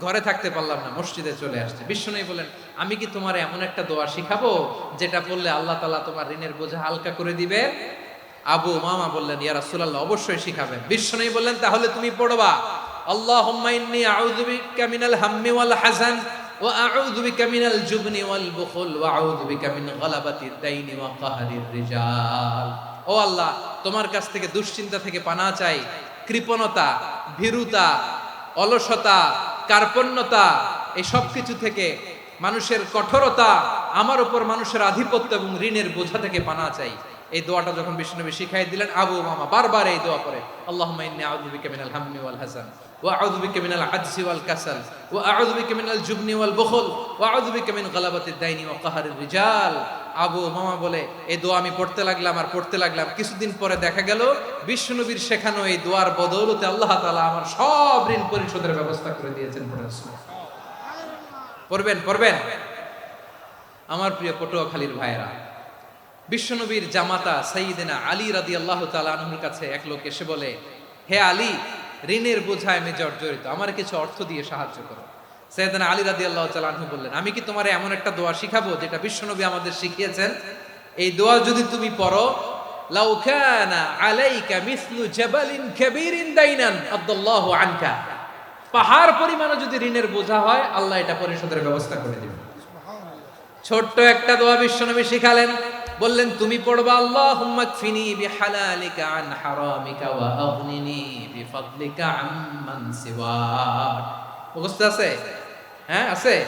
ঘরে থাকতে পারলাম না, মসজিদে চলে আসছে। বিষ্ণু বলেন আমি কি তোমার এমন একটা দোয়া শিখাবো যেটা বললে আল্লাহ তালা তোমার ঋণের বোঝা হালকা করে দিবে? আবু মামা বললেন, ইয়া রাসূলুল্লাহ, অবশ্যই শিখাবেন। বিষ্ণু বললেন, তাহলে তুমি পড়বা রিজাল। ও আল্লাহ, তোমার কাছ থেকে দুশ্চিন্তা থেকে পানা চাই, কৃপণতা, ভীরুতা, অলসতা কার্পণ্যতা, এই সব কিছু থেকে মানুষের কঠোরতা, আমার উপর মানুষের আধিপত্য এবং ঋণের বোঝা থেকে পানা চাই। এই দোয়াটা যখন বিষ্ণু শিখাই দিলেন, আবু মামা বারবার এই দোয়া করে আল্লাহ আউযু মিনাল হাম্মি ওয়াল হাসান। ওয়া আউযু বিকা মিনাল জুবনি ওয়াল বুখল ওয়া আউযু বিকা মিন গালাবাতিদ দাইনি ওয়া কাহরির রিজাল। আবু মামা বলে এই দোয়া আমি পড়তে লাগলাম আর পড়তে লাগলাম। কিছুদিন পরে দেখা গেল বিষ্ণুনবীর শেখানো এই দোয়ার বদৌলতে আল্লাহ তাআলা আমার সব ঋণ পরিশোধের ব্যবস্থা করে দিয়েছেন পড়বেন পড়বেন। আমার প্রিয় পটুয়াখালীর ভাইয়েরা, বিশ্বনবীর জামাতা সাইয়েদেনা আলী রাদি আল্লাহ তালুর কাছে এক লোক এসে বলে, হে আলী ঋণের বোঝায় আমি জর্জরিত। আমার কিছু অর্থ দিয়ে সাহায্য করো। সৈয়দনা আলী রাদি আল্লাহ তালু বললেন, আমি কি তোমার এমন একটা দোয়া শিখাবো যেটা বিশ্বনবী আমাদের শিখিয়েছেন? এই দোয়া যদি তুমি পড়ো, লাউ কানা আলাইকা মিসলু জাবালিন কাবীরিন দাইনান আব্দুল্লাহু আনকা। পাহাড় পরিমাণে যদি ঋণের বোঝা হয়, আল্লাহ এটা পরিশোধের ব্যবস্থা করে দিবেন। ছোট্ট একটা দোয়া বিশ্বনবী শিখালেন। বললেন, তুমি পড়বা কফিনি বিহালালিকা আন হারামিকা ওয়া আগনিনি আম্মান সিওয়াক। আছে? হ্যাঁ আছে।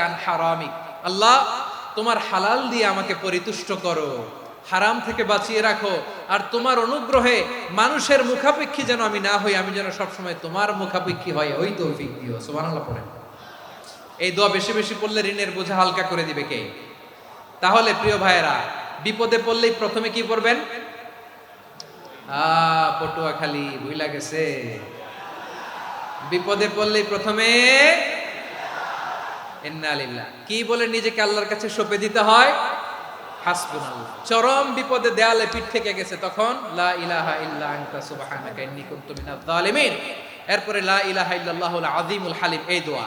আন হারামিক। আল্লাহ, তোমার হালাল দিয়ে আমাকে পরিতুষ্ট করো, হারাম থেকে বাঁচিয়ে রাখো, আর তোমার অনুগ্রহে মানুষের মুখাপেক্ষী যেন আমি না হই, আমি যেন সবসময় তোমার মুখাপেক্ষী হয় ওই তৌফিক দিও, সুবহানাল্লাহ পড়েন। এই দোয়া বেশি বেশি পড়লে ঋণের বোঝা হালকা করে দিবে কে? তাহলে প্রিয় ভাইয়েরা, বিপদে পড়লেই প্রথমে কি পড়বেন? পটুয়া খালি ভুইলা গেছে? বিপদে পড়লেই প্রথমে কি বলে নিজেকে আল্লাহর কাছে সঁপে দিতে হয়? চরম বিপদে দেয়ালে পিঠ থেকে গেছে তখন, লা ইলাহা ইল্লা আনতা সুবহানাকা ইন্নী কুনতু মিনাজ জালিমিন এরপরে লা ইলাহা ইল্লাল্লাহুল আযীমুল হালিম, এই দোয়া।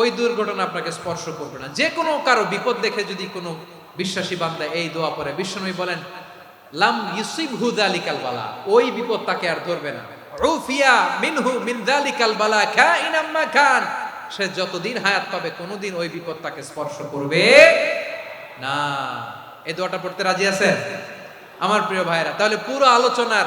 ওই দুর্ঘটনা আপনাকে স্পর্শ করবে না। যে কোনো কারও বিপদ দেখে যদি কোনো বিশ্বাসী বান্দা এই দোয়া পরে বিশ্বনবী বলেন, লাম ইউসিব হুদালিকাল বালা ওই বিপদ তাকে আর ধরবে না। উফিয়া মিনহু মিন যালিকাল বালা কাইনাম মা কান সে যতদিন হায়াত পাবে, কোনোদিন ওই বিপদ তাকে স্পর্শ করবে না। এই দোয়াটা পড়তে রাজি আছেন? আমার প্রিয় ভাইরা তাহলে পুরো আলোচনার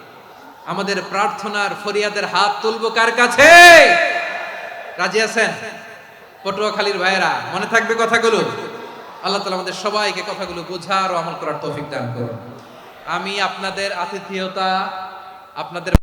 আমাদের প্রার্থনার ফরিয়াদের হাত তুলবো কার কাছে? রাজি আছেন? পটুয়াখালীর ভাইয়েরা, মনে থাকবে কথাগুলো? আল্লাহ তালা আমাদের সবাইকে কথাগুলো বোঝার ও আমল করার তৌফিক দান করুন। আমি আপনাদের আতিথেয়তা, আপনাদের